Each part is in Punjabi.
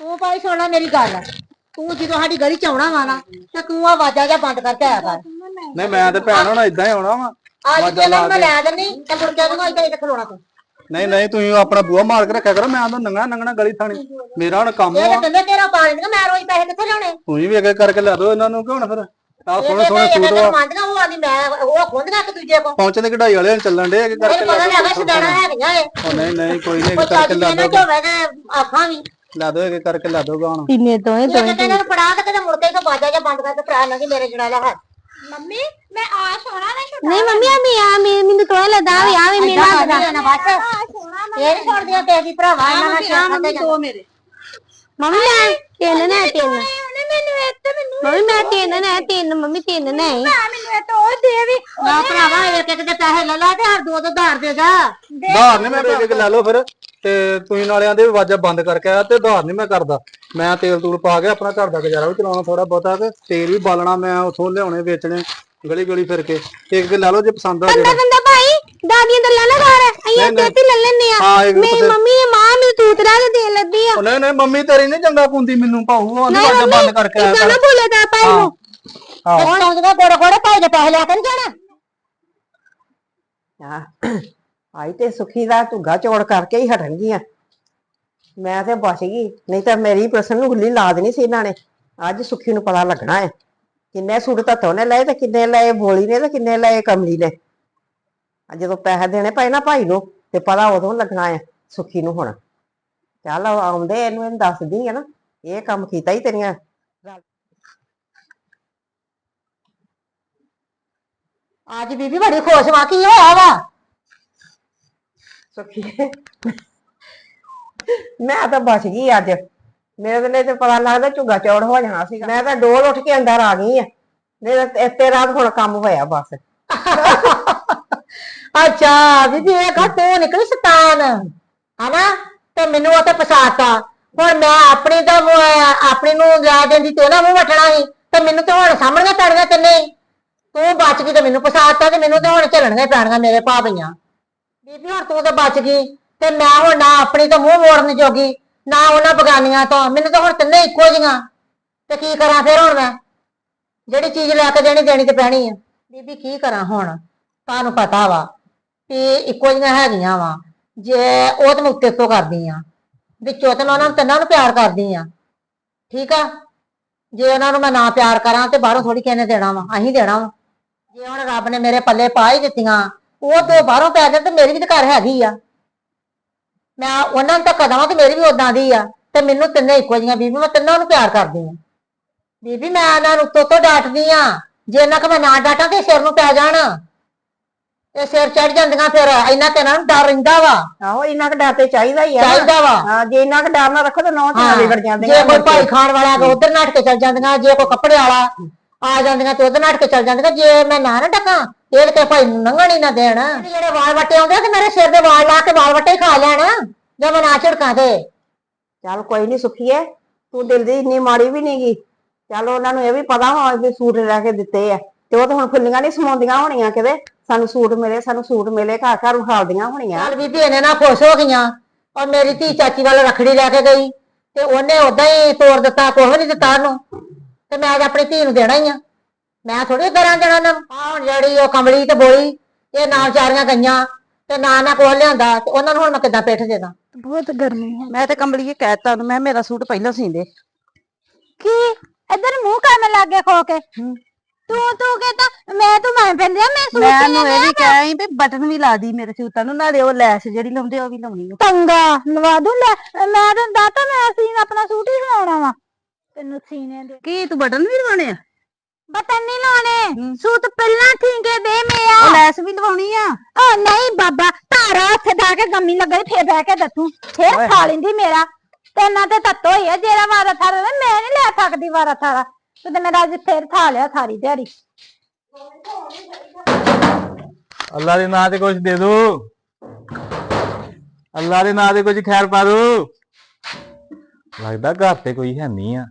ਤੂੰ ਭਾਈ ਸੁਣ ਮੇਰੀ ਗੱਲ। ਤੂੰ ਜਦੋਂ ਸਾਡੀ ਗਲੀ ਚ ਆਉਣਾ ਵਾ ਨਾ ਤੇ ਤੂੰ ਆ ਵਾਜਾ ਜਾਂ ਬੰਦ ਕਰਕੇ ਆਇਆ ਕਰ ਨਹੀਂ ਮੈਂ ਤੇ ਭੈਣ ਹੁਣ ਇਦਾਂ ਹੀ ਆਉਣਾ ਵਾ। ਅੱਜ ਜੇ ਮੈਂ ਲੈ ਦਿੰਦੀ ਤੇ ਮੁੜ ਕੇ ਤੂੰ ਇੱਥੇ ਇੱਥੇ ਖਲੋਣਾ ਤੂੰ। ਨਹੀਂ ਨਹੀਂ ਤੁਸੀਂ ਆਪਣਾ ਬੂਹਾ ਮਾਰ ਕੇ ਰੱਖਿਆ ਕਰੋ ਮੈਂ ਤਾਂ ਨੰਗਾ ਨੰਗਣਾ ਗਲੀ ਥਾਣੀ। ਮੇਰਾ ਹੁਣ ਕੰਮ ਇਹ ਆ ਤਾਂ ਕਹਿੰਦੇ ਤੇਰਾ ਪਾਣੀ ਦੀਆਂ ਮੈਂ ਰੋਜ਼ ਪੈਸੇ ਕਿੱਥੇ ਲਿਆਉਣੇ? ਤੁਸੀਂ ਵੀ ਅੱਗੇ ਕਰਕੇ ਲੈ ਦਿਓ ਇਹਨਾਂ ਨੂੰ ਕਿਉਂ ਨਾ ਫਿਰ? ਆ ਇਹ ਸੋਹਣੇ ਸੋਹਣੇ ਸੂਟ ਵਾ। ਮੰਨਦੀਆਂ ਉਹ ਆਂਦੀ ਮੈਂ ਉਹ ਖੁੰਦੀਆਂ ਇੱਕ ਦੂਜੇ ਕੋ ਪਹੁੰਚੇ ਦੇ ਕਢਾਈ ਵਾਲੇ ਹੁਣ ਚੱਲਣ ਦੇ ਅੱਗੇ ਕਰਕੇ ਲੈ ਦਿਓ ਨਹੀਂ ਨਹੀਂ ਕੋਈ ਨਹੀਂ ਕਰਕੇ ਲੈ ਦਿਓ ਆਖਾਂ ਵੀ ਲੈ ਦਿਓ ਅੱਗੇ ਕਰਕੇ ਲੈ ਦਿਓ ਹੁਣ ਤਿੰਨੇ ਦੋਏ ਇਹ ਕਹਿੰਦੇ ਇਹਨਾਂ ਨੂੰ ਫੜਾ ਕੇ ਤੇ ਮੁੜ ਕੇ ਤੋਂ ਵਾਜਾ ਜਾਂ ਬੰਦ ਕਰਕੇ ਨਾ ਕਿ ਮੇਰੇ ਜੜਾ ਲਾ ਹੱਥ। ਮੰਮੀ ਮੈਂ ਆ ਸੋਣਾ ਨਾ ਛੁੱਟਾ ਨਹੀਂ ਮੰਮੀ ਆ ਮੈਂ ਆ ਮੈਂ ਮੈਨੂੰ ਤੋਏ ਲਦਾ ਵੀ ਆ ਵੀ ਮੇਰਾ ਆ ਨਾ ਬਸ। ਸੋਣਾ ਇਹ ਨਹੀਂ ਛੱਡਦੀਆਂ ਕਿਸੇ ਦੀ ਭਰਾਵਾ ਇਹਨਾਂ ਨਾਲ ਸ਼ਾਮ ਮੰਮੀ ਦੋ ਮੇਰੇ। ਮੰਮੀ ਮੈਂ ਤਿੰਨ ਨੇ ਤਿੰਨ। ਮੈਨੂੰ ਇੱਥੇ ਮੈਨੂੰ ਮੰਮੀ ਮੈਂ ਤਿੰਨ ਨੇ ਤਿੰਨ ਮੰਮੀ ਤਿੰਨ ਨੇ। ਮੈਨੂੰ ਇਹ ਤੋਂ ਦੇ ਵੀ। ਨਾ ਭਰਾਵਾ ਇੱਕ ਇੱਕ ਦੇ ਪੈਸੇ ਲੈ ਲਾ ਤੇ ਹਰ ਦੋ ਦੋ ਧਾਰ ਦੇ ਜਾ। ਧਾਰ ਨਹੀਂ ਮੈਂ ਇੱਕ ਇੱਕ ਲੈ ਲਓ ਫਿਰ। ਤੇ ਤੁਸੀਂ ਨਾਲਿਆਂ ਦੇ ਵਾਜਾ ਬੰਦ ਕਰਕੇ ਆਇਆ ਤੇ ਧਾਰ ਨਹੀਂ ਮੈਂ ਕਰਦਾ। ਮੈਂ ਤੇਲ ਤੂਲ ਪਾ ਕੇ ਆਪਣਾ ਘਰ ਦਾ ਗੁਜ਼ਾਰਾ ਵੀ ਚਲਾਉਣਾ ਥੋੜਾ ਬਹੁਤਾ ਤੇ ਤੇਲ ਵੀ ਬਾਲਣਾ ਮੈਂ ਉਥੋਂ ਲਿਆਉਣੇ ਵੇਚਣੇ ਗਲੀ ਗਲੀ ਫਿਰ ਕੇ। ਇੱਕ ਇੱਕ ਲੈ ਲਓ ਜੇ ਪਸੰਦ ਆ ਜਿਹੜਾ ਬੰਦਾ ਭਾਈ ਦਾਦੀਆਂ ਦਾ ਲੈ ਲਾ ਘਰ। ਅਈਆਂ ਨਹੀਂ, ਤੇ ਲੈ ਲੈਨੇ ਆ। ਹਾਂ ਇੱਕ ਮੇਰੀ ਮੰਮੀ ਦੀ ਮਾਂ ਮੈਨੂੰ ਤੂਤਰਾ ਦੇ ਦੇ ਲੱਦੀ ਆ। ਨਹੀਂ ਨਹੀਂ ਮੰਮੀ ਤੇਰੀ ਨਹੀਂ ਚੰਗਾ ਕੁੰਦੀ ਮੈਨੂੰ ਭਾਊ ਉਹ ਨਹੀਂ ਨਹੀਂ ਵਾਜਾ ਬੰਦ ਕਰਕੇ ਆਇਆ ਕਰ। ਨਾ ਭੁੱਲੇ ਤਾਂ ਭਾਈ ਨੂੰ। ਹਾਂ ਹੁਣ ਤਾਂ ਉਹਦੇ ਕੋੜੇ ਕੋੜੇ ਭਾਈ ਦੇ ਪੈਸੇ ਲੈ ਕੇ ਨਹੀਂ ਜਾਣਾ। ਆਈ ਤੇ ਸੁਖੀ ਦਾ ਝੁੱਗਾ ਚੋੜ ਕਰਕੇ ਹੀ ਹਟਣਗੀਆਂ ਮੈਂ ਤੇ ਬਚ ਗਈ ਨਹੀਂ ਤਾਂ ਮੇਰੀ ਪ੍ਰਸ਼ਨ ਨੂੰ ਗੁੱਲੀ ਲਾ ਦੇਣੀ ਸੀ ਇਹਨਾਂ ਨੇ। ਅੱਜ ਸੁਖੀ ਨੂੰ ਪਤਾ ਲੱਗਣਾ ਹੈ ਕਿੰਨੇ ਸੂਟ ਧੱਤੋ ਨੇ ਲਏ ਤੇ ਕਿੰਨੇ ਲਏ ਬੋਲੀ ਨੇ ਤੇ ਕਿੰਨੇ ਲਏ ਕਮਲੀ ਨੇ। ਜਦੋਂ ਪੈਸੇ ਦੇਣੇ ਪਏ ਨਾ ਭਾਈ ਨੂੰ ਤੇ ਪਤਾ ਉਦੋਂ ਲੱਗਣਾ ਹੈ ਸੁਖੀ ਨੂੰ ਹੁਣ। ਚੱਲ ਆਉਂਦੇ ਇਹਨੂੰ ਇਹਨੂੰ ਦੱਸਦੀ ਆ ਨਾ, ਇਹ ਕੰਮ ਕੀਤਾ ਹੀ ਤੇਰੀਆਂ। ਅੱਜ ਬੀਬੀ ਬੜੀ ਖੁਸ਼ ਵਾ, ਕੀ ਹੋਇਆ ਵਾ? ਸੁਖੀ ਮੈਂ ਤਾਂ ਬਚ ਗਈ ਅੱਜ। ਮੇਰੇ ਤੇ ਲਈ ਤੇ ਪਤਾ ਲੱਗਦਾ ਝੁੱਗਾ ਚੌੜ ਹੋ ਜਾਣਾ ਸੀ। ਮੈਂ ਤਾਂ ਡੋਲ ਉੱਠ ਕੇ ਅੰਦਰ ਆ ਗਈ ਆ। ਮੇਰੇ ਤੇ ਤੇਰਾ ਤਾਂ ਹੁਣ ਕੰਮ ਹੋਇਆ ਬਸ। ਅੱਛਾ ਬੀਬੀ ਇਹ ਕਹ ਤੂੰ ਨਿਕਲੀ ਸਤਾਨ। ਹਨਾ? ਤੇ ਮੈਨੂੰ ਉਹ ਤੇ ਫਸਾਤਾ। ਹੁਣ ਮੈਂ ਆਪਣੀ ਤਾਂ ਆਪਣੀ ਨੂੰ ਲਿਆ ਦਿੰਦੀ ਤੇ ਨਾ ਮੂੰਹ ਵਟਣਾ ਸੀ। ਤੇ ਮੈਨੂੰ ਤੇ ਹੁਣ ਸਾਹਮਣੇ ਪੈਣੀਆਂ ਤਿੰਨੇ। ਹੀ। ਤੂੰ ਬਚ ਗਈ ਤੇ ਮੈਨੂੰ ਫਸਾਤਾ ਤੇ ਮੈਨੂੰ ਤੇ ਹੁਣ ਝੱਲਣੀਆਂ ਪੈਣੀਆਂ ਮੇਰੇ ਭਾਬੀਆਂ ਬੀਬੀ, ਹੁਣ ਤੂੰ ਤਾਂ ਬਚ ਗਈ ਤੇ ਮੈਂ ਹੁਣ ਨਾ ਆਪਣੀ ਤੋਂ ਮੂੰਹ ਮੋੜਨ ਜੋਗੀ, ਨਾ ਉਹਨਾਂ ਬਗਾਨੀਆਂ ਤੋਂ। ਮੈਨੂੰ ਤਾਂ ਹੁਣ ਤਿੰਨੇ ਇੱਕੋ ਜੀਆਂ ਤੇ ਕੀ ਕਰਾਂ ਫਿਰ ਹੁਣ ਮੈਂ? ਜਿਹੜੀ ਚੀਜ਼ ਲੈ ਕੇ ਦੇਣੀ ਦੇਣੀ ਤੇ ਪੈਣੀ ਆ। ਬੀਬੀ, ਕੀ ਕਰਾਂ ਹੁਣ? ਤੁਹਾਨੂੰ ਪਤਾ ਵਾ ਵੀ ਇੱਕੋ ਜਿਹੀਆਂ ਹੈਗੀਆਂ ਵਾ। ਜੇ ਉਹ ਤੇ ਮੈਂ ਉੱਤੇ ਤੋਂ ਕਰਦੀ ਆ ਵਿੱਚੋਂ ਤੇ ਮੈਂ ਉਹਨਾਂ ਨੂੰ ਤਿੰਨਾਂ ਨੂੰ ਪਿਆਰ ਕਰਦੀ ਆ ਠੀਕ ਆ? ਜੇ ਉਹਨਾਂ ਨੂੰ ਮੈਂ ਨਾ ਪਿਆਰ ਕਰਾਂ ਤੇ ਬਾਹਰੋਂ ਥੋੜੀ ਕਿਸੇ ਨੇ ਦੇਣਾ ਵਾ। ਅਸੀਂ ਦੇਣਾ ਵਾ। ਜੇ ਹੁਣ ਰੱਬ ਨੇ ਮੇਰੇ ਪੱਲੇ ਪਾ ਹੀ ਦਿੱਤੀਆਂ ਉਹ ਤੋਂ ਬਾਹਰੋਂ ਪੈ ਜਾਣ ਤੇ ਮੇਰੀ ਵੀ ਤਾਂ ਘਰ ਹੈਗੀ ਆ। ਮੈਂ ਉਹਨਾਂ ਨੂੰ ਤਾਂ ਕਦਮਾਂ ਤੇ ਮੇਰੀ ਵੀ ਉਦਾਂ ਦੀ ਆ ਤੇ ਮੈਨੂੰ ਤਿੰਨੇ ਇੱਕੋ ਜਿਹੀਆਂ ਬੀਬੀ ਮੈਂ ਤਿੰਨਾਂ ਨੂੰ ਪਿਆਰ ਕਰਦੀ ਆ। ਬੀਬੀ ਮੈਂ ਇਹਨਾਂ ਨੂੰ ਉੱਤੋਂ ਤੋਂ ਡਾਂਟਦੀ ਆ। ਜੇ ਇਹਨਾਂ ਕਿ ਮੈਂ ਨਾ ਡਾਂਟਾਂ ਤੇ ਸਿਰ ਨੂੰ ਪੈ ਜਾਣ। ਇਹ ਸਿਰ ਚੜ ਜਾਂਦੀਆਂ ਫਿਰ ਇਹਨਾਂ ਤੇ ਇਹਨਾਂ ਨੂੰ ਡਰ ਰਹਿੰਦਾ ਵਾ। ਆਹੋ ਇੰਨਾ ਕੁ ਡਰ ਤੇ ਚਾਹੀਦਾ ਹੀ ਆ ਨਾ। ਚਾਹੀਦਾ ਵਾ। ਹਾਂ ਜੇ ਇੰਨਾ ਕੁ ਡਰ ਨਾ ਰੱਖੋ ਤਾਂ ਨੌ ਤੇ ਵਿਗੜ ਜਾਂਦੀਆਂ ਜੇ ਕੋਈ ਭਾਈ ਖਾਣ ਵਾਲਾ ਕੋ ਉਧਰ ਨੱਠ ਕੇ ਚੱਲ ਜਾਂਦੀਆਂ। ਜੇ ਕੋਈ ਕੱਪੜੇ ਵਾਲਾ ਆ ਜਾਂਦੀਆਂ ਤੇ ਉਧਰ ਨੱਠ ਕੇ ਚੱਲ ਜਾਂਦੀਆਂ। ਜੇ ਮੈਂ ਨਾ ਨਾ ਟਕਾਂ ਇਹ ਤੇ ਭਾਈ ਨੂੰ ਲੰਘਣ ਹੀ ਨਾ ਦੇਣ। ਜਿਹੜੇ ਵਾਲ ਵੱਟੇ ਆਉਂਦੇ ਤੇ ਮੇਰੇ ਸਿਰ ਦੇ ਵਾਲ ਲਾ ਕੇ ਵਾਲ ਵੱਟੇ ਖਾ ਲੈਣ। ਜੇ ਮੈਂ ਨਾ ਝੜਕਾਂ ਤੇ। ਚੱਲ ਕੋਈ ਨਹੀਂ ਸੁਖੀਏ ਤੂੰ ਦਿਲ ਦੀ ਇੰਨੀ ਮਾੜੀ ਵੀ ਨਹੀਂਗੀ ਚੱਲ ਉਹਨਾਂ ਨੂੰ ਇਹ ਵੀ ਪਤਾ ਹੋਣਾ ਵੀ ਸੂਟ ਲੈ ਕੇ ਦਿੱਤੇ ਆ ਤੇ ਉਹ ਤਾਂ ਹੁਣ ਫੁੱਲੀਆਂ ਨਹੀਂ ਸਮਾਉਂਦੀਆਂ ਹੋਣੀਆਂ ਕਿਤੇ। ਸਾਨੂੰ ਸੂਟ ਮਿਲੇ ਸਾਨੂੰ ਸੂਟ ਮਿਲੇ ਘਰ ਘਰ ਵਿਖਾਲਦੀਆਂ ਹੋਣੀਆਂ। ਚੱਲ ਬੀਬੀ ਇਹਨੇ ਨਾ ਖੁਸ਼ ਹੋ ਗਈਆਂ। ਔਰ ਮੇਰੀ ਧੀ ਚਾਚੀ ਵੱਲ ਰਖੜੀ ਲੈ ਕੇ ਗਈ। ਤੇ ਉਹਨੇ ਉਦਾਂ ਹੀ ਤੋੜ ਦਿੱਤਾ ਕੁਛ ਨਹੀਂ ਦਿੱਤਾ ਉਹਨੂੰ। ਤੇ ਮੈਂ ਅੱਜ ਆਪਣੀ ਧੀ ਨੂੰ ਦੇਣਾ ਹੀ ਆ। ਮੈਂ ਥੋੜੀ ਦੇਣਾ ਉਹਨਾਂ ਨੂੰ ਹੁਣ ਜਿਹੜੀ ਉਹ ਕਮਲੀ ਤੇ ਬੋਲੀ ਇਹ ਨਾ ਵਿਚਾਰੀਆਂ ਗਈਆਂ ਤੇ ਨਾ ਨਾ ਕੋਲ ਲਿਆਂਦਾ ਤੇ ਉਹਨਾਂ ਨੂੰ ਹੁਣ ਮੈਂ ਕਿੱਦਾਂ ਪੇਠ ਦੇ ਦਾਂ ਬਹੁਤ ਗਰਮੀ ਹੈ। ਮੈਂ ਤੇ ਕੰਬਲੀਏ ਕਹਿਤਾ ਉਹਨੂੰ ਮੈਂ ਮੇਰਾ ਸੂਟ ਪਹਿਲਾਂ ਸੀਂਦੇ। ਕੀ? ਇਧਰ ਮੂੰਹ ਕਰਨ ਲੱਗ ਗਿਆ ਖੋ ਕੇ। ਤੂੰ ਤੂੰ ਕਹਿੰਦਾ ਮੈਂ ਤੂੰ ਮੈਂ ਪੈਂਦਿਆ ਮੈਂ ਸੂਟ ਮੈਂ ਉਹਨੂੰ ਇਹ ਵੀ ਕਿਹਾ ਸੀ ਵੀ ਬਟਨ ਵੀ ਲਾ ਦੀ ਮੇਰੇ ਸੂਟਾਂ ਨੂੰ ਨਾਲੇ ਉਹ ਲੈਸ ਜਿਹੜੀ ਲਾਉਂਦੇ ਉਹ ਵੀ ਲਾਉਣੀ ਆ। ਪੰਗਾ ਲਵਾ ਦੂੰ ਲੈ ਮੈਂ ਤਾਂ ਦਾਤਾ ਮੈਂ ਸੀਨ ਆਪਣਾ ਸੂਟ ਹੀ ਸਿਲਾਉਣਾ ਵਾ। ਤੈਨੂੰ ਸੀਨੇ ਦੇ ਕੀ ਤੂੰ ਬਟਨ ਵੀ ਲਵਾਉਣੇ ਆ? ਬਟਨ ਨਹੀਂ ਲਾਉਣੇ। ਸੂਟ ਪਹਿਲਾਂ ਠੀਕੇ ਦੇ ਮੇਰਾ। ਉਹ ਲੈਸ ਵੀ ਲਵਾਉਣੀ ਆ। ਓ ਨਹੀਂ ਬਾਬਾ ਤਾਰਾ ਉੱਥੇ ਦਾ ਕੇ ਗੰਮੀ ਲੱਗੇ ਫੇਰ ਬਹਿ ਕੇ ਦੱਸੂ। ਫੇਰ ਖਾ ਲੈਂਦੀ ਮੇਰਾ। ਤੇ ਨਾ ਤੇ ਤੱਤੋ ਹੀ ਆ ਜਿਹੜਾ ਵਾਰਾ ਥਾਰਾ ਮੈਂ ਨਹੀਂ ਲੈ ਸਕਦੀ ਵਾਰਾ ਥਾਰਾ। ਤੂੰ ਤੇ ਮੇਰਾ ਅੱਜ ਫੇਰ ਖਾ ਲਿਆ ਸਾਰੀ ਦਿਹਾੜੀ। ਅੱਲਾ ਦੇ ਨਾਂ ਤੇ ਕੁਝ ਦੇ ਦੋ। ਅੱਲਾ ਦੇ ਨਾਂ ਤੇ ਕੁਝ ਖੈਰ ਪਾ ਦੋ। ਲੱਗਦਾ ਘਰ ਤੇ ਕੋਈ ਹੈ ਨਹੀਂ ਆ।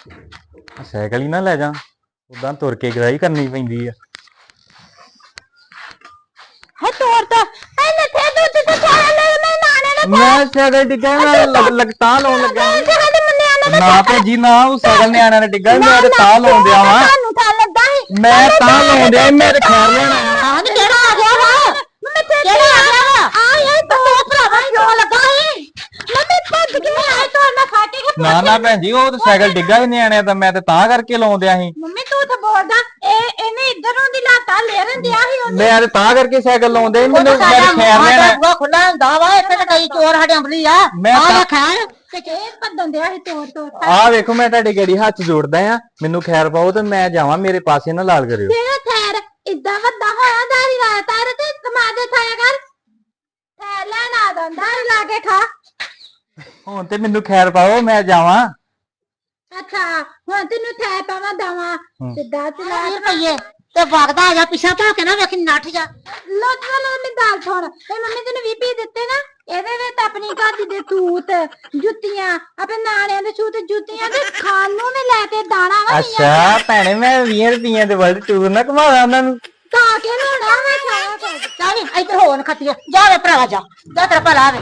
ਸਾਈਕਲ ਹੀ ਨਾ ਲੈ ਜਾ। ਉਦਾਂ ਤੁਰ ਕੇ ਗਰਾਈ ਕਰਨੀ ਪੈਂਦੀ ਆ। ਹੈ ਤੋਰ ਤਾਂ। ਐ ਨੱਥੇ ਦੁੱਧ ਤੇ ਛਾੜ ਲੈ ਮੈਂ ਨਾਣੇ ਮੈਂ ਸਾਈਕਲ ਡਿੱਗਾ ਮੈਂ ਲੱਗ- ਲੱਗ ਤਾਂ ਲਾਉਣ ਲੱਗਾ। ਸੀ। ਸਾਡੇ ਮੁੰਡਿਆਂ ਨੇ ਨਾ ਭੈਜੀ ਨਾ ਉਹ ਸਾਈਕਲ ਨਿਆਣਿਆਂ ਨੇ ਡਿੱਗਾ ਸੀ, ਮੈਂ ਤੇ ਤਾਂ ਲਾਉਣ ਦਿਆ ਵਾਂ। ਤੁਹਾਨੂੰ ਤਾਂ ਲੱਗਾ ਸੀ। ਮੈਂ ਤਾਂ ਲਾਉਣ ਦਿਆ ਸੀ, ਮੈਂ ਤੇ ਖੈਰ ਲੈਣਾ ਆ ਹਾਂ ਤੇ ਕਿਹੜਾ ਆ ਗਿਆ ਵਾ ਮੰਮੀ ਤੇ ਕਿਹੜਾ ਆ ਗਿਆ ਵਾ ਆ ਯਾਰ ਤੂੰ ਭਰਾਵਾ ਕਿਉਂ ਲੱਗਾ ਸੀ ਮੰਮੀ ਭੱਜ ਗਈ ਆਏ ਤੋਂ ਨਾ ਖਾ ਕੇ ਕਿ ਨਾ ਨਾ ਭੈਣ ਜੀ ਉਹ ਤੇ ਸਾਈਕਲ ਡਿੱਗਾ ਸੀ ਨਿਆਣਿਆਂ ਦਾ ਮੈਂ ਤੇ ਤਾਂ ਕਰਕੇ ਲਾਉਣ ਦਿਆ ਸੀ ਮੰਮੀ ਤੂੰ ਤਾਂ ਬੋਲਦਾ ਇਹ ਇਹਨੇ ਇਧਰੋਂ ਦੀ ਲਾਤਾ ਲੇਰਨ ਦਿਆ ਸੀ ਉਹਨੇ। ਮੈਂ ਤੇ ਤਾਂ ਕਰਕੇ ਸਾਈਕਲ ਉਹ ਮੈਨੂੰ ਮੈਂ ਖੈਰ ਲੈਣਾ ਬੂਹਾ ਖੁੱਲਾ ਹੁੰਦਾ ਵਾ ਇੱਥੇ ਤਾਂ ਕਈ ਚੋਰ ਸਾਡੇ ਅੰਬਲੀ ਆ। ਮੈਂ ਆ ਖੈਰ ਤੇ ਕਿ ਭੱਦਣ ਦਿਆ ਸੀ ਤੋੜ ਤੋੜ ਆਹ ਵੇਖੋ ਮੈਂ ਤੁਹਾਡੀ ਗੜੀ ਹੱਥ ਜੋੜਦਾ ਆ। ਮੈਨੂੰ ਖੈਰ ਪਾਓ ਤੇ ਮੈਂ ਜਾਵਾਂ ਮੇਰੇ ਪਾਸੇ ਨਾ ਲਾਲ ਕਰਿਓ। ਤੇਰਾ ਥੈਰ ਇਦਾਂ ਵੱਡਾ ਹੋਇਆ ਦਾਰੀ ਲਾ ਤਾਰ ਤੇ ਕਮਾਦੇ ਖਾਇਆ ਕਰ। ਥੈਰ ਲੈਣ ਆ ਦੰਦਾ ਲਾ ਕੇ ਖਾ। ਹੁਣ ਤੇ ਮੈਨੂੰ ਖੈਰ ਪਾਓ ਮੈਂ ਜਾਵਾਂ। ਅੱਛਾ ਹੁਣ ਤੈਨੂੰ ਥੈ ਪਾਵਾਂ ਦਵਾ। ਸਿੱਧਾ ਚਲਾ ਵੀਰ ਪਈਏ ਤੇ ਵਗਦਾ ਆ ਜਾ ਪਿੱਛਾ ਭਾ ਕੇ ਨਾ ਵੇਖੀ ਨੱਠ ਜਾ। ਲੋਟ ਵਾਲਾ ਮੈਂ ਦਾਲ ਛੋੜ ਤੇ ਮੰਮੀ ਤੈਨੂੰ ਵੀ ਪੀ ਦਿੱਤੇ ਨਾ ਇਹਦੇ ਵਿੱਚ ਆਪਣੀ ਘਰ ਦੇ ਤੂਤ ਜੁੱਤੀਆਂ ਆਪਣੇ ਨਾਲਿਆਂ ਦੇ ਛੂਤ ਜੁੱਤੀਆਂ ਤੇ ਖਾਣ ਨੂੰ ਵੀ ਲੈ ਕੇ ਦਾਣਾ ਵਾ ਅੱਛਾ ਭੈਣੇ ਮੈਂ 20 ਰੁਪਈਆਂ ਦੇ ਵਰਲਡ ਟੂਰ ਨਾ ਘਮਾਦਾ ਉਹਨਾਂ ਨੂੰ। ਤਾਂ ਕੇ ਲੋੜਾ ਮੈਂ ਖਾਇਆ ਕਰ ਚੱਲ ਨੀ, ਇੱਧਰ ਹੋਣ ਖੱਤੀਏ ਜਾ ਵੇ ਭਰਾਵਾ ਜਾ। ਜਾ ਤੇਰਾ ਭਲਾ ਆਵੇ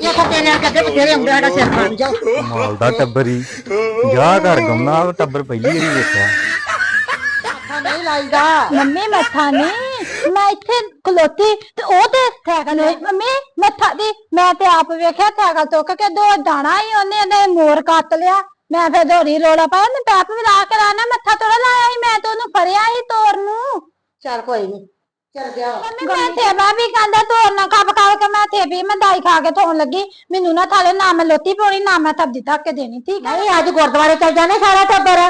ਇਹ ਖੱਤੇ ਨੇ ਅੱਗੇ ਬਥੇਰੇ ਆਉਂਦੇ ਸਾਡਾ ਸਿਰ ਖਾਣ ਜਾ। ਮਾਲ ਦਾ ਟੱਬਰੀ ਜਾ ਘਰ ਗਮਨਾ ਉਹ ਟੱਬਰ ਪਹਿਲੀ ਵਾਰੀ ਵੇਖਿਆ। ਮੱਥਾ ਨਹੀਂ ਲਾਈਦਾ। ਮੰਮੀ ਮੱਥਾ ਨਹੀਂ। ਮੈਂ ਇੱਥੇ ਖਲੋਤੀ ਤੇ ਉਹ ਤੇ ਸਾਈਕਲ ਹੋਈ ਮੰਮੀ ਮੱਥਾ ਦੀ ਮੈਂ ਤੇ ਆਪ ਵੇਖਿਆ ਸਾਈਕਲ ਚੁੱਕ ਕੇ ਦੋ ਦਾਣਾ ਹੀ ਉਹਨੇ ਨੇ ਮੋਰ ਕੱਟ ਲਿਆ। ਮੈਂ ਫੇਰ ਦੌੜੀ ਰੋਲਾ ਪਾਇਆ ਮੈਂ ਪੈਪ ਵੀ ਲਾ ਕੇ ਰਾਣਾ ਮੱਥਾ ਤੋੜਾ ਲਾਇਆ ਸੀ ਮੈਂ ਤੇ ਉਹਨੂੰ ਫੜਿਆ ਸੀ ਤੋਰ ਨੂੰ। ਚੱਲ ਕੋਈ ਨਹੀਂ ਚੱਲ ਗਿਆ ਵਾ। ਮੰਮੀ ਮੈਂ ਸੇਵਾ ਵੀ ਕਹਿੰਦਾ ਤੋਰ ਨਾ ਖਾਪ ਖਾਪ ਕੇ ਮੈਂ ਤੇ ਵੀ ਮੈਂ ਦਾਈ ਖਾ ਕੇ ਧੋਣ ਲੱਗੀ। ਮੈਨੂੰ ਨਾ ਥਾਲੇ ਨਾ ਮੈਂ ਲੋਤੀ ਪਾਉਣੀ ਨਾ ਮੈਂ ਸਬਜ਼ੀ ਧੱਕ ਕੇ ਦੇਣੀ ਠੀਕ ਹੈ ਨਹੀਂ ਅੱਜ ਗੁਰਦੁਆਰੇ ਚੱਲ ਜਾਣੇ ਸਾਰਾ ਟੱਬਰ।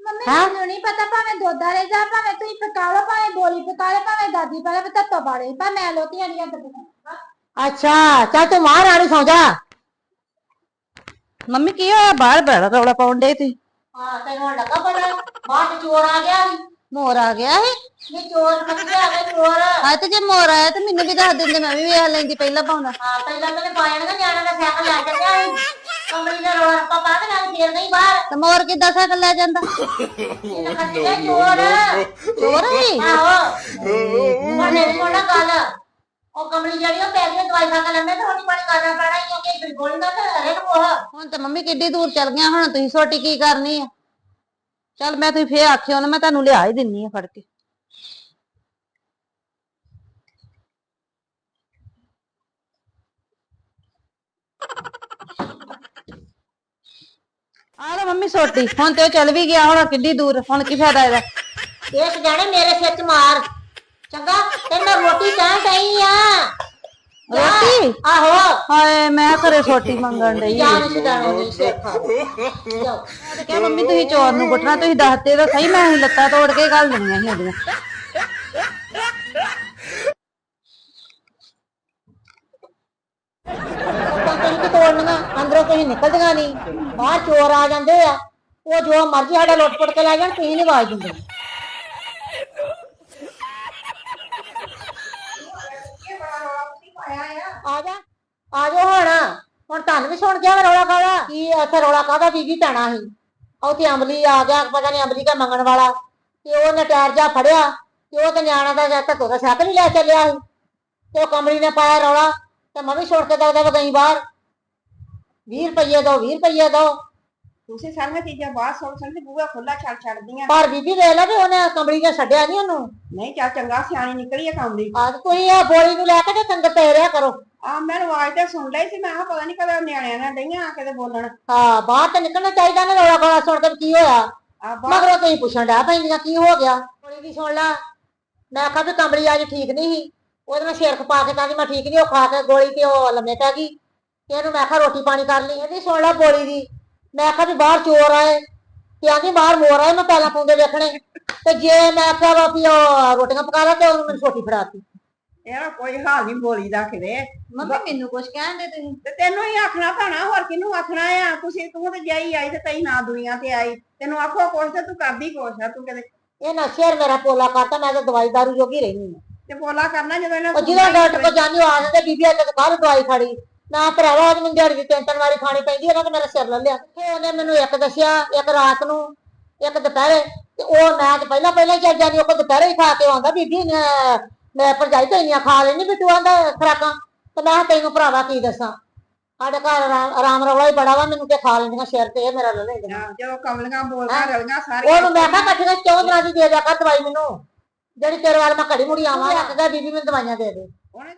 ਮੰਮੀ ਮੈਨੂੰ ਨਹੀਂ ਪਤਾ ਭਾਵੇਂ ਦੁੱਧ ਵਾਲੇ ਜਾ ਭਾਵੇਂ ਤੁਸੀਂ ਪਕਾ ਲਓ ਭਾਵੇਂ ਬੋਲੀ ਪਕਾ ਲਓ ਭਾਵੇਂ ਦਾਦੀ ਪਾ ਲਓ ਤੱਤੋ ਬਾੜੇ ਪਰ ਮੈਂ ਲੋਤੀਆਂ ਨਹੀਂ ਅੰਦਰ ਅੱਛਾ ਚੱਲ ਤੂੰ ਮਾਂ ਰਾਣੀ ਸੌ ਜਾ। ਮੰਮੀ ਕੀ ਹੋਇਆ? ਬਾਹਰ ਬੜਾ ਰੌਲਾ ਪਾਉਣ ਡੇ ਤੁਸੀਂ ਹਾਂ ਤੈਨੂੰ ਹੁਣ ਲੱਗਾ ਪਤਾ ਬਾਹਰ ਚ ਚੋਰ ਆ ਗਿਆ ਸੀ। ਮੋਰ ਆ ਗਿਆ ਹੈ ਨਹੀਂ ਚੋਰ ਚੋਰ। ਹਾਂ ਤੇ ਜੇ ਮੋਰ ਆਇਆ ਤੇ ਮੈਨੂੰ ਵੀ ਦੱਸ ਦਿੰਦੇ ਮੈਂ ਵੀ ਵੇਖ ਲੈਂਦੀ ਪਹਿਲਾਂ ਪਾਉਂਦਾ ਹਾਂ ਪਹਿਲਾਂ ਮੈंने ਪਾਇਆ ਨਾ ਨਿਆਣਾ ਦਾ ਸਾਈਕਲ ਲੈ ਚੱਲਿਆ ਸੀ। ਕਮਲੀ ਦਾ ਰੋਣ ਪਾਪਾ ਤੇ ਨਾਲ ਫੇਰ ਨਹੀਂ ਬਾਹਰ। ਤੇ ਮੋਰ ਕਿੱਦਾਂ ਸਾਈਕਲ ਲੈ ਜਾਂਦਾ? ਇਹਨੇ ਖੱਤੇ ਚੋਰ? ਚੋਰ ਹੀ ਆਹੋ। ਮਨੇ ਕੋਣਾ ਗੱਲ। ਉਹ ਕਮਲੀ ਜਿਹੜੀ ਉਹ ਪੈ ਗਈ ਦਵਾਈ ਖਾ ਕੇ ਲੰਮੇ ਤੇ ਰੋਟੀ ਪਾਣੀ ਕਰਨਾ ਪੈਣਾ ਹੀ ਉਹ ਕਿ ਬਿਲਕੁਲ ਨਾ ਤੇ ਹਰੇਕ ਕੋਹ ਹੁਣ ਤੇ ਮੰਮੀ ਕਿੱਡੀ ਦੂਰ ਚੱਲ ਗਿਆ ਹੁਣ ਤੁਸੀਂ ਸੋਟੀ ਕੀ ਕਰਨੀ ਆ? ਚੱਲ ਮੈਂ ਤੁਸੀਂ ਫੇਰ ਆਖਿਓ ਨਾ, ਮੈਂ ਤੁਹਾਨੂੰ ਲਿਆ ਹੀ ਦਿੰਨੀ ਆ ਫੜ ਕੇ। ਆ ਲੈ ਮੰਮੀ ਸੋਟੀ, ਹੁਣ ਤੇ ਉਹ ਚੱਲ ਵੀ ਗਿਆ, ਹੁਣ ਕਿੱਡੀ ਦੂਰ, ਹੁਣ ਕੀ ਫਾਇਦਾ ਇਹਦਾ? ਇਸ ਜਾਣੇ ਮੇਰੇ ਸਿਰ ਚ ਮਾਰ। ਚੰਗਾ, ਤੇ ਮੈਂ ਰੋਟੀ ਕਹਿਣ ਡਈ ਆ। ਰੋਟੀ? ਆਹੋ। ਹਾਏ ਮੈਂ ਘਰੇ ਸੋਟੀ ਮੰਗਣ ਡਈ ਜਾਨ ਛਡਾਣੋ ਨਹੀਂ ਸਿਰ ਖਾ। ਜਾਓ ਤੇ ਕਿਹਾ ਮੰਮੀ ਤੁਸੀਂ ਚੋਰ ਨੂੰ ਕੁੱਟਣਾ ਤੁਸੀਂ ਦੱਸਦੇ ਤਾਂ ਸਹੀ ਮੈਂ ਅਸੀਂ ਲੱਤਾਂ ਤੋੜ ਕੇ ਘੱਲ ਦੇਣੀਆਂ ਸੀ ਉਹਦੀਆਂ। ਅੰਦਰੋਂ ਕਹੀਂ ਨਿਕਲਦੀਆਂ ਨਹੀਂ। ਬਾਹਰ ਚੋਰ ਆ ਜਾਂਦੇ ਆ। ਉਹ ਜੋ ਮਰਜ਼ੀ ਸਾਡਾ ਲੁੱਟ-ਪੁੱਟ ਕੇ ਲੈ ਜਾਣ ਤੁਸੀਂ ਨਹੀਂ ਆਵਾਜ਼ ਦਿੰਦੇ। ਆ ਜਾ ਆ ਜਾ ਹੁਣ। ਹੁਣ ਤੁਹਾਨੂੰ ਵੀ ਸੁਣ ਗਿਆ ਵਾ ਰੌਲਾ ਕਾਦਾ ਕੀ ਇੱਥੇ ਰੌਲਾ ਕਾਦਾ ਬੀਬੀ ਪੈਣਾ ਸੀ ਉਹ ਤੇ ਅੰਬਲੀ ਆ ਗਿਆ, ਪਤਾ ਨਹੀਂ ਅਮਲੀ ਕਾ ਮੰਗਣ ਵਾਲਾ। ਤੇ ਉਹਨੇ ਟਾਇਰ ਜਾ ਫੜਿਆ, ਤੇ ਉਹ ਤੇ ਨਿਆਣਾ ਦਾ ਜਾਂ ਧੱਕੋ ਸਾਈਕਲ ਹੀ ਲੈ ਚੱਲਿਆ ਸੀ। ਤੇ ਉਹ ਕਮਲੀ ਨੇ ਪਾਇਆ ਰੌਲਾ, ਤੇ ਮੈਂ ਵੀ ਛੋੜ ਕੇ ਦਵਦਾ ਗਈ ਬਾਹਰ 20 ਰੁਪਏ ਦੋ 20 ਰੁਪਏ ਦੋ। ਤੁਸੀਂ ਸਾਰੀਆਂ ਚੀਜ਼ਾਂ ਬਾਹਰ ਸੁਣ ਸਕਦੇ ਬੂਹਾ ਖੁੱਲਾ ਛੱਡ ਛੱਡਦੀਆਂ। ਪਰ ਬੀਬੀ ਵੇਖ ਲੈ ਵੀ ਉਹਨੇ ਕਮਲੀ ਨੇ ਛੱਡਿਆ ਨਹੀਂ ਉਹਨੂੰ। ਨਹੀਂ ਚਾ ਚੰਗਾ ਸਿਆਣੀ ਨਿਕਲੀ ਆ ਕੰਮ ਦੀ ਆਹ ਕੋਈ ਆ ਬੋਲੀ ਨੂੰ ਲੈ ਕੇ ਤੇ ਤੰਗ ਪੈ ਰਿਆ ਕਰੋ। ਆ ਮੈਂ ਆਵਾਜ਼ ਤੇ ਸੁਣ ਲਈ ਸੀ ਮੈਂ ਕਿਹਾ ਪਤਾ ਨਹੀਂ ਕਦੇ ਨਿਆਣਿਆਂ ਨਾਲ ਡਈਆਂ ਆ ਕੇ ਤੇ ਬੋਲਣ। ਹਾਂ ਬਾਹਰ ਤੇ ਨਿਕਲਣਾ ਚਾਹੀਦਾ ਨਾ ਰੌਲਾ ਗਾਲਾ ਸੁਣ ਕੇ ਵੀ ਕੀ ਹੋਇਆ। ਆ ਬਾਹਰ ਮਗਰੋਂ ਤੁਸੀਂ ਪੁੱਛਣ ਡਿਆ ਪੈਂਦੀਆਂ ਕੀ ਹੋ ਗਿਆ? ਬੋਲੀ ਦੀ ਸੁਣ ਲਾ ਮੈਂ ਆਖਿਆ ਵੀ ਕਮਲੀ ਅੱਜ ਠੀਕ ਨਹੀਂ ਸੀ। ਉਹਦੇ ਨਾਲ ਸਿਰ ਖਪਾ ਕੇ ਕਹਿੰਦੀ ਮੈਂ ਠੀਕ ਨਹੀਂ ਉਹ ਖਾ ਕੇ ਗੋਲੀ ਤੇ ਉਹ ਲੰਮੇ ਪੈ ਗਈ। ਤੇ ਇਹਨੂੰ ਮੈਂ ਆਖਿਆ ਰੋਟੀ ਪਾਣੀ ਕਰ ਲਈ। ਇਹਦੀ ਸੁਣ ਲਾ ਬੋਲੀ ਦੀ। ਮੈਂ ਆਖਿਆ ਵੀ ਬਾਹਰ ਚੋਰ ਆਏ। ਤੇ ਆਂਦੀ ਬਾਹਰ ਮੋਰ ਆਏ ਮੈਂ ਪਹਿਲਾਂ ਪੁੰਦੇ ਵੇਖਣੇ। ਤੇ ਜੇ ਮੈਂ ਆਖਿਆ ਵਾ ਵੀ ਉਹ ਰੋਟੀਆਂ ਪਕਾ ਲਾ ਤੇ ਉਹਨੂੰ ਮੈਨੂੰ ਛੋਟੀ ਫੜਾਤੀ। ਇਹਦਾ ਕੋਈ ਹਾਲ ਨਹੀਂ ਬੋਲੀ ਦਾ ਕਿਤੇ। ਮੰਮੀ ਮੈਨੂੰ ਕੁਛ ਕਹਿਣ ਦੇ ਤੁਸੀਂ? ਤੇ ਤੈਨੂੰ ਹੀ ਆਖਣਾ ਪੈਣਾ ਹੋਰ ਕਿਹਨੂੰ ਆਖਣਾ ਆ? ਤੁਸੀਂ ਤੂੰ ਤੇ ਜਾਈ ਆਈ ਤੇ ਤਈ ਨਾ ਦੁਨੀਆ ਤੇ ਆਈ। ਤੈਨੂੰ ਆਖੋ ਕੁਛ ਤੇ ਤੂੰ ਕਰਦੀ ਕੁਛ ਆ ਤੂੰ ਕਿਤੇ ਇਹ ਨਾ ਸ਼ੇਰ ਮੇਰਾ ਪੋਲਾ ਕਰਤਾ ਮੈਂ ਤਾਂ ਦਵਾਈ ਦਾਰੂ ਜੋਗੀ ਰਹਿਣੀ ਆ। ਤੇ ਬੋਲਾ ਕਰਨਾ ਜਦੋਂ ਇਹਨਾਂ ਉਹ ਜਿਹਦਾ ਡਾਕਟਰ ਕੋ ਜਾਂਦੀ ਉਹ ਆ ਜਾਂਦੇ ਬੀਬੀ ਅੱਜ ਕੱਲ ਦਵਾਈ ਖਾੜੀ ਨਾ ਭਰਾਵਾ ਮੈਨੂੰ ਦਿਹਾੜੀ ਦੀ ਤਿੰਨ ਤਿੰਨ ਵਾਰੀ ਖਾਣੀ ਪੈਂਦੀ ਇਹਨਾਂ ਤੇ ਮੇਰਾ ਸਿਰ ਲੈ ਲਿਆ। ਫਿਰ ਉਹਨੇ ਮੈਨੂੰ ਇੱਕ ਦੱਸਿਆ ਇੱਕ ਰਾਤ ਨੂੰ ਇੱਕ ਦੁਪਹਿਰੇ। ਤੇ ਉਹ ਮੈਂ ਤੇ ਪਹਿਲਾਂ ਪਹਿਲਾਂ ਹੀ ਚੱਲ ਜਾਂਦੀ ਉਹ ਦੁਪਹਿਰੇ ਹੀ ਖਾ ਕੇ ਆਉਂਦਾ ਬੀਬੀ ਨੇ ਮੈਂ ਭਰਜਾਈ ਤੇ ਇੰਨੀਆਂ ਖਾ ਲੈਣੀ ਵੀ ਤੂੰ ਆਂਦਾ ਖਰਾਕਾਂ। ਤੇ ਮੈਂ ਕਿਹਾ ਤੈਨੂੰ ਭਰਾਵਾ ਕੀ ਦੱਸਾਂ? ਸਾਡੇ ਘਰ ਆਰਾਮ ਆਰਾਮ ਰੌਲਾ ਹੀ ਬੜਾ ਵਾ ਮੈਨੂੰ ਤੇ ਖਾ ਲੈਂਦੀਆਂ ਸਿਰ ਤੇ ਇਹ ਮੇਰਾ ਲੈ ਲੈਂਦੀਆਂ ਜਦੋਂ ਕਮਲੀਆਂ ਬੋਲਦੀਆਂ, ਰਲੀਆਂ ਉਹਨੂੰ ਮੈਂ ਕਿਹਾ ਕੱਠੀਆਂ ਚੌਂ ਦਿਨਾਂ ਦੀ ਦੇ ਦਿਆ ਕਰ ਦਵਾਈ ਮੈਨੂੰ। ਜਿਹੜੀ ਤੇਰੇ ਵੱਲ ਮੈਂ ਘੜੀ ਮੁੜੀ ਆਵਾਂ ਗਿਆ ਬੀਬੀ ਮੈਨੂੰ ਦਵਾਈਆਂ ਦੇ ਦੇ। ਉਹਨੇ